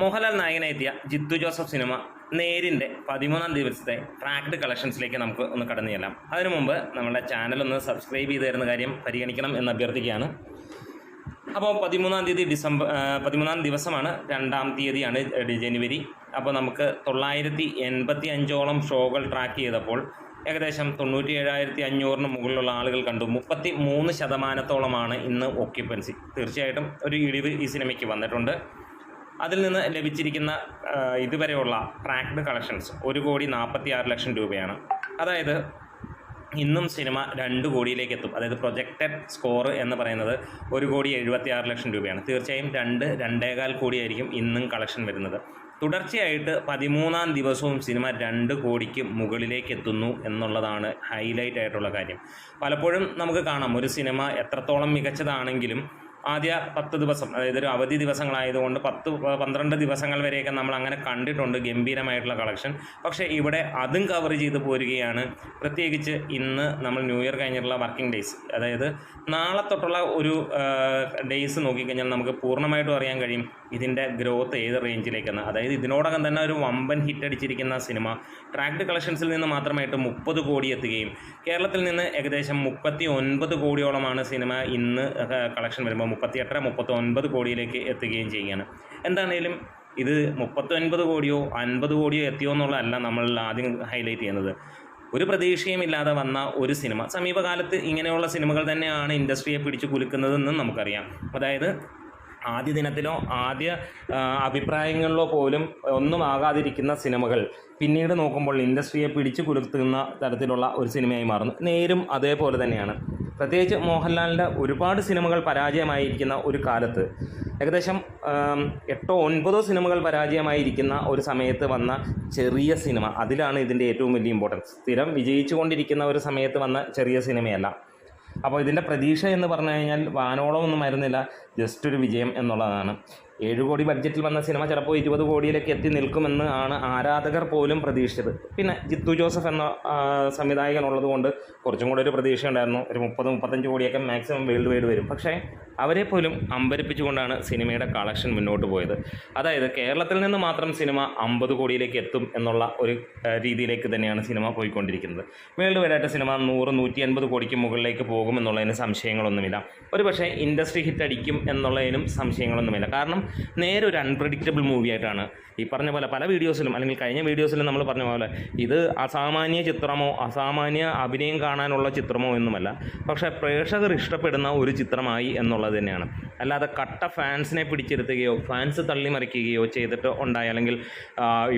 മോഹൻലാൽ നായകനെത്തിയ Jeethu Joseph cinema നേരിന്റെ പതിമൂന്നാം ദിവസത്തെ ട്രാക്ഡ് കളക്ഷൻസിലേക്ക് നമുക്ക് ഒന്ന് കടന്നു ചെല്ലാം. അതിനു മുമ്പ് നമ്മുടെ ചാനൽ ഒന്ന് സബ്സ്ക്രൈബ് ചെയ്ത് തരുന്ന കാര്യം പരിഗണിക്കണം എന്ന് അഭ്യർത്ഥിക്കുകയാണ്. അപ്പോൾ പതിമൂന്നാം തീയതി ഡിസംബർ പതിമൂന്നാം ദിവസമാണ് രണ്ടാം തീയതിയാണ് ജനുവരി. അപ്പോൾ നമുക്ക് തൊള്ളായിരത്തി എൺപത്തി അഞ്ചോളം ഷോകൾ ട്രാക്ക് ചെയ്തപ്പോൾ ഏകദേശം തൊണ്ണൂറ്റി ഏഴായിരത്തി അഞ്ഞൂറിന് മുകളിലുള്ള ആളുകൾ കണ്ടു. മുപ്പത്തി മൂന്ന് ശതമാനത്തോളമാണ് ഇന്ന് ഓക്യുപ്പൻസി തീർച്ചയായിട്ടും ഒരു ഇടിവ് ഈ സിനിമയ്ക്ക് വന്നിട്ടുണ്ട്. അതിൽ നിന്ന് ലഭിച്ചിരിക്കുന്ന ഇതുവരെയുള്ള ട്രാക്ഡ് കളക്ഷൻസ് ഒരു കോടി നാൽപ്പത്തി ആറ് ലക്ഷം രൂപയാണ്. അതായത് ഇന്നും സിനിമ രണ്ട് കോടിയിലേക്ക് എത്തും. അതായത് പ്രൊജക്റ്റഡ് സ്കോർ എന്ന് പറയുന്നത് ഒരു കോടി എഴുപത്തി ആറ് ലക്ഷം രൂപയാണ്. തീർച്ചയായും രണ്ട് രണ്ടേകാൽ കോടിയായിരിക്കും ഇന്നും കളക്ഷൻ വരുന്നത്. തുടർച്ചയായിട്ട് പതിമൂന്നാം ദിവസവും സിനിമ രണ്ട് കോടിക്ക് മുകളിലേക്ക് എത്തുന്നു എന്നുള്ളതാണ് ഹൈലൈറ്റ് ആയിട്ടുള്ള കാര്യം. പലപ്പോഴും നമുക്ക് കാണാം ഒരു സിനിമ എത്രത്തോളം മികച്ചതാണെങ്കിലും ആദ്യ പത്ത് ദിവസം അതായത് ഒരു അവധി ദിവസങ്ങളായതുകൊണ്ട് പത്ത് പന്ത്രണ്ട് ദിവസങ്ങൾ വരെയൊക്കെ നമ്മൾ അങ്ങനെ കണ്ടിട്ടുണ്ട് ഗംഭീരമായിട്ടുള്ള കളക്ഷൻ. പക്ഷേ ഇവിടെ അതും കവർ ചെയ്ത് പോരുകയാണ്. പ്രത്യേകിച്ച് ഇന്ന് നമ്മൾ ന്യൂ ഇയർ കഴിഞ്ഞിട്ടുള്ള വർക്കിംഗ് ഡേയ്സ്. അതായത് നാളെ തൊട്ടുള്ള ഒരു ഡേയ്സ് നോക്കിക്കഴിഞ്ഞാൽ നമുക്ക് പൂർണമായിട്ടും അറിയാൻ കഴിയും ഇതിന്റെ ഗ്രോത്ത് ഏത് റേഞ്ചിലേക്കെന്ന്. അതായത് ഇതിനോടകം തന്നെ ഒരു വമ്പൻ ഹിറ്റ് അടിച്ചിരിക്കുന്ന സിനിമ. ട്രാക്ട് കളക്ഷൻസിൽ നിന്ന് മാത്രമായിട്ട് മുപ്പത് കോടി എത്തുകയും കേരളത്തിൽ നിന്ന് ഏകദേശം മുപ്പത്തി ഒൻപത് കോടിയോളമാണ് സിനിമ ഇന്ന് കളക്ഷൻ വരുമ്പോൾ മുപ്പത്തി എട്ടര മുപ്പത്തി ഒൻപത് കോടിയിലേക്ക് എത്തുകയും ചെയ്യുകയാണ് എന്താണേലും ഇത് മുപ്പത്തി ഒൻപത് കോടിയോ അൻപത് കോടിയോ എത്തിയോ എന്നുള്ളതല്ല നമ്മൾ ആദ്യം ഹൈലൈറ്റ് ചെയ്യുന്നത്. ഒരു പ്രതീക്ഷയും ഇല്ലാതെ വന്ന ഒരു സിനിമ സമീപകാലത്ത് ഇങ്ങനെയുള്ള സിനിമകൾ തന്നെയാണ് ഇൻഡസ്ട്രിയെ പിടിച്ചു കുലുക്കുന്നതെന്നും നമുക്കറിയാം. അതായത് ആദ്യ ദിനത്തിലോ ആദ്യ അഭിപ്രായങ്ങളിലോ പോലും ഒന്നും ആകാതിരിക്കുന്ന സിനിമകൾ പിന്നീട് നോക്കുമ്പോൾ ഇൻഡസ്ട്രിയെ പിടിച്ചു കുലുക്കുന്ന തരത്തിലുള്ള ഒരു സിനിമയായി മാറുന്നു. നേരും അതേപോലെ തന്നെയാണ്. പ്രത്യേകിച്ച് മോഹൻലാലിന്റെ ഒരുപാട് സിനിമകൾ പരാജയമായിരിക്കുന്ന ഒരു കാലത്ത് ഏകദേശം എട്ടോ ഒൻപതോ സിനിമകൾ പരാജയമായിരിക്കുന്ന ഒരു സമയത്ത് വന്ന ചെറിയ സിനിമ അതിലാണ് ഇതിന്റെ ഏറ്റവും വലിയ ഇമ്പോർട്ടൻസ് സ്ഥിരം വിജയിച്ചുകൊണ്ടിരിക്കുന്ന ഒരു സമയത്ത് വന്ന ചെറിയ സിനിമയല്ല. അപ്പോൾ ഇതിന്റെ പ്രതീക്ഷ എന്ന് പറഞ്ഞു കഴിഞ്ഞാൽ വാനോളമൊന്നും ആയിരുന്നില്ല. ജസ്റ്റ് ഒരു വിജയം എന്നുള്ളതാണ്. ഏഴ് കോടി ബഡ്ജറ്റിൽ വന്ന സിനിമ ചിലപ്പോൾ ഇരുപത് കോടിയിലേക്ക് എത്തി നിൽക്കുമെന്ന് ആണ് ആരാധകർ പോലും പ്രതീക്ഷിച്ചത്. പിന്നെ ജിത്തു ജോസഫ് എന്ന സംവിധായകൻ ഉള്ളതുകൊണ്ട് കുറച്ചും കൂടെ ഒരു പ്രതീക്ഷ ഉണ്ടായിരുന്നു. ഒരു മുപ്പത് മുപ്പത്തഞ്ച് കോടിയൊക്കെ മാക്സിമം വേൾഡ് വൈഡ് വരും. പക്ഷേ അവരെ പോലും അമ്പരിപ്പിച്ചുകൊണ്ടാണ് സിനിമയുടെ കളക്ഷൻ മുന്നോട്ട് പോയത്. അതായത് കേരളത്തിൽ നിന്ന് മാത്രം സിനിമ അമ്പത് കോടിയിലേക്ക് എത്തും എന്നുള്ള ഒരു രീതിയിലേക്ക് തന്നെയാണ് സിനിമ പോയിക്കൊണ്ടിരിക്കുന്നത്. വേൾഡ് വൈഡായിട്ട് സിനിമ നൂറ് നൂറ്റി അൻപത് കോടിക്ക് മുകളിലേക്ക് പോകുമെന്നുള്ളതിന് സംശയങ്ങളൊന്നുമില്ല. ഒരു പക്ഷേ ഇൻഡസ്ട്രി ഹിറ്റ് അടിക്കും എന്നുള്ളതിനും സംശയങ്ങളൊന്നുമില്ല. കാരണം നേരെ ഒരു അൺപ്രഡിക്റ്റബിൾ മൂവി ആയിട്ടാണ്. ഈ പറഞ്ഞ പോലെ പല വീഡിയോസിലും അല്ലെങ്കിൽ കഴിഞ്ഞ വീഡിയോസിലും നമ്മൾ പറഞ്ഞ പോലെ ഇത് അസാമാന്യ ചിത്രമോ അസാമാന്യ അഭിനയം കാണാനുള്ള ചിത്രമോ എന്നുമല്ല പക്ഷേ പ്രേക്ഷകർ ഇഷ്ടപ്പെടുന്ന ഒരു ചിത്രമായി എന്നുള്ളത് തന്നെയാണ്. അല്ലാതെ കട്ട ഫാൻസിനെ പിടിച്ചിരുത്തുകയോ ഫാൻസ് തള്ളിമറിക്കുകയോ ചെയ്തിട്ട് ഉണ്ടായി. അല്ലെങ്കിൽ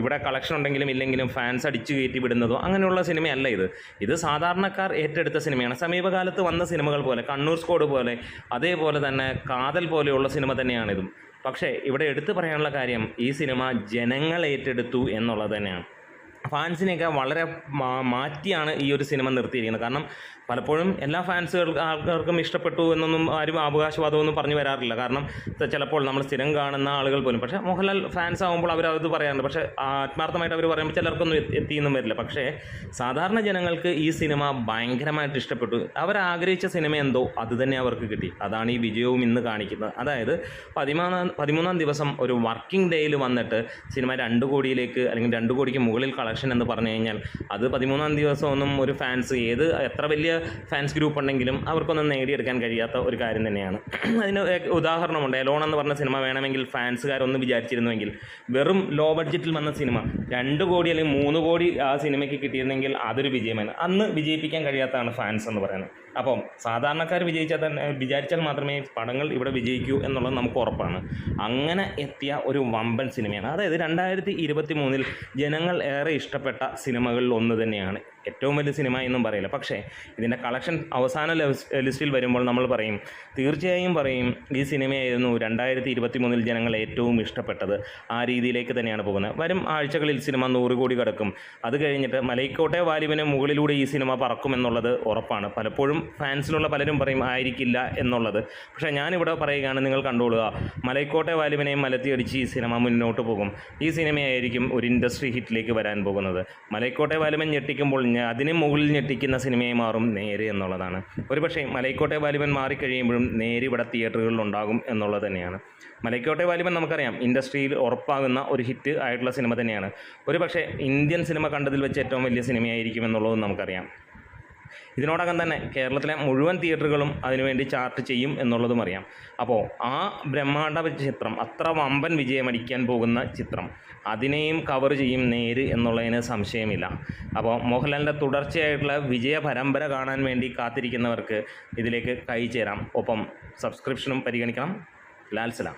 ഇവിടെ കളക്ഷൻ ഉണ്ടെങ്കിലും ഇല്ലെങ്കിലും ഫാൻസ് അടിച്ചു കയറ്റി വിടുന്നതോ അങ്ങനെയുള്ള സിനിമയല്ല ഇത്. ഇത് സാധാരണക്കാർ ഏറ്റെടുത്ത സിനിമയാണ്. സമീപകാലത്ത് വന്ന സിനിമകൾ പോലെ കണ്ണൂർ സ്കോഡ് പോലെ അതേപോലെ തന്നെ കാതൽ പോലെയുള്ള സിനിമ തന്നെയാണിതും. പക്ഷേ ഇവിടെ എടുത്തു പറയാനുള്ള കാര്യം ഈ സിനിമ ജനങ്ങൾ ഏറ്റെടുത്തു എന്നുള്ളത് തന്നെയാണ്. ഫാൻസിനെയൊക്കെ വളരെ മാറ്റിയാണ് ഈ ഒരു സിനിമ നിർത്തിയിരിക്കുന്നത്. കാരണം പലപ്പോഴും എല്ലാ ഫാൻസുകൾ ആൾക്കാർക്കും ഇഷ്ടപ്പെട്ടു എന്നൊന്നും ആരും അവകാശവാദമൊന്നും പറഞ്ഞു വരാറില്ല. കാരണം ചിലപ്പോൾ നമ്മൾ സ്ഥിരം കാണുന്ന ആളുകൾ പോലും. പക്ഷേ മോഹൻലാൽ ഫാൻസ് ആകുമ്പോൾ അവർ അത് പറയാറുണ്ട്. പക്ഷേ ആത്മാർത്ഥമായിട്ട് അവർ പറയുമ്പോൾ ചിലർക്കൊന്നും എത്തി- എത്തിയെന്നും വരില്ല. പക്ഷേ സാധാരണ ജനങ്ങൾക്ക് ഈ സിനിമ ഭയങ്കരമായിട്ട് ഇഷ്ടപ്പെട്ടു. അവർ ആഗ്രഹിച്ച സിനിമ എന്തോ അത് തന്നെ അവർക്ക് കിട്ടി. അതാണ് ഈ വിജയവും ഇന്ന് കാണിക്കുന്നത്. അതായത് പതിമൂന്നാം പതിമൂന്നാം ദിവസം ഒരു വർക്കിംഗ് ഡേയിൽ വന്നിട്ട് സിനിമ രണ്ട് കോടിയിലേക്ക് അല്ലെങ്കിൽ രണ്ട് കോടിക്ക് മുകളിൽ കളക്ഷൻ എന്ന് പറഞ്ഞു കഴിഞ്ഞാൽ അത് പതിമൂന്നാം ദിവസം ഒന്നും ഒരു ഫാൻസ് ഏത് എത്ര വലിയ ഫാൻസ് ഗ്രൂപ്പ് ഉണ്ടെങ്കിലും അവർക്കൊന്നും നേടിയെടുക്കാൻ കഴിയാത്ത ഒരു കാര്യം തന്നെയാണ്. അതിന് ഉദാഹരണമുണ്ട്. എലോൺ എന്ന് പറഞ്ഞ സിനിമ വേണമെങ്കിൽ ഫാൻസുകാരൊന്ന് വിചാരിച്ചിരുന്നുവെങ്കിൽ വെറും ലോ ബഡ്ജറ്റിൽ വന്ന സിനിമ രണ്ട് കോടി അല്ലെങ്കിൽ മൂന്ന് കോടി ആ സിനിമയ്ക്ക് കിട്ടിയിരുന്നെങ്കിൽ അതൊരു വിജയമാണ്. അന്ന് വിജയിപ്പിക്കാൻ കഴിയാത്തതാണ് ഫാൻസ് എന്ന് പറയുന്നത്. അപ്പം സാധാരണക്കാർ വിജയിച്ചാൽ തന്നെ വിചാരിച്ചാൽ മാത്രമേ പടങ്ങൾ ഇവിടെ വിജയിക്കൂ എന്നുള്ളത് നമുക്ക് ഉറപ്പാണ്. അങ്ങനെ എത്തിയ ഒരു വമ്പൻ സിനിമയാണ്. അതായത് രണ്ടായിരത്തി ഇരുപത്തി മൂന്നിൽ ജനങ്ങൾ ഏറെ ഇഷ്ടപ്പെട്ട സിനിമകളിൽ ഒന്ന് തന്നെയാണ്. ഏറ്റവും വലിയ സിനിമ എന്നും പറയില്ല. പക്ഷേ ഇതിന്റെ കളക്ഷൻ അവസാന ലിസ്റ്റിൽ വരുമ്പോൾ നമ്മൾ പറയും തീർച്ചയായും പറയും ഈ സിനിമയായിരുന്നു രണ്ടായിരത്തി ഇരുപത്തി മൂന്നിൽ ജനങ്ങൾ ഏറ്റവും ഇഷ്ടപ്പെട്ടത്. ആ രീതിയിലേക്ക് തന്നെയാണ് പോകുന്നത്. വരും ആഴ്ചകളിൽ സിനിമ നൂറ് കോടി കിടക്കും. അത് കഴിഞ്ഞിട്ട് മലൈക്കോട്ടെ വാലിബിന് മുകളിലൂടെ ഈ സിനിമ പറക്കുമെന്നുള്ളത് ഉറപ്പാണ്. പലപ്പോഴും ഫാൻസിലുള്ള പലരും പറയും ആയിരിക്കില്ല എന്നുള്ളത്. പക്ഷേ ഞാനിവിടെ പറയുകയാണ് നിങ്ങൾ കണ്ടുകൊള്ളുക മലൈക്കോട്ടെ വാലിബിനെയും മലത്തിയടിച്ച് ഈ സിനിമ മുന്നോട്ട് പോകും. ഈ സിനിമയായിരിക്കും ഒരു ഇൻഡസ്ട്രി ഹിറ്റിലേക്ക് വരാൻ പോകുന്നത്. മലൈക്കോട്ടെ വാലിബൻ ഞെട്ടിക്കുമ്പോൾ അതിന് മുകളിൽ ഞെട്ടിക്കുന്ന സിനിമയായി മാറും നേര് എന്നുള്ളതാണ്. ഒരുപക്ഷെ മലൈക്കോട്ടെ വാലിബൻ മാറിക്കഴിയുമ്പോഴും നേര് ഇവിടെ തിയേറ്ററുകളിൽ ഉണ്ടാകും എന്നുള്ളത് തന്നെയാണ്. മലൈക്കോട്ടെ വാലിബൻ നമുക്കറിയാം ഇൻഡസ്ട്രിയിൽ ഉറപ്പാകുന്ന ഒരു ഹിറ്റ് ആയിട്ടുള്ള സിനിമ തന്നെയാണ്. ഒരുപക്ഷെ ഇന്ത്യൻ സിനിമ കണ്ടതിൽ വെച്ച് ഏറ്റവും വലിയ സിനിമയായിരിക്കും എന്നുള്ളതും നമുക്കറിയാം. ഇതിനോടകം തന്നെ കേരളത്തിലെ മുഴുവൻ തിയേറ്ററുകളും അതിനുവേണ്ടി ചാർട്ട് ചെയ്യും എന്നുള്ളതും അറിയാം. അപ്പോൾ ആ ബ്രഹ്മാണ്ഡ ചിത്രം അത്ര വമ്പൻ വിജയമടിക്കാൻ പോകുന്ന ചിത്രം അതിനെയും കവർ ചെയ്യും നേര് എന്നുള്ളതിന് സംശയമില്ല. അപ്പോൾ മോഹൻലാലിന്റെ തുടർച്ചയായിട്ടുള്ള വിജയ പരമ്പര കാണാൻ വേണ്ടി കാത്തിരിക്കുന്നവർക്ക് ഇതിലേക്ക് കൈ ചേരാം. ഒപ്പം സബ്സ്ക്രിപ്ഷനും പരിഗണിക്കണം. ലാൽ സലാം.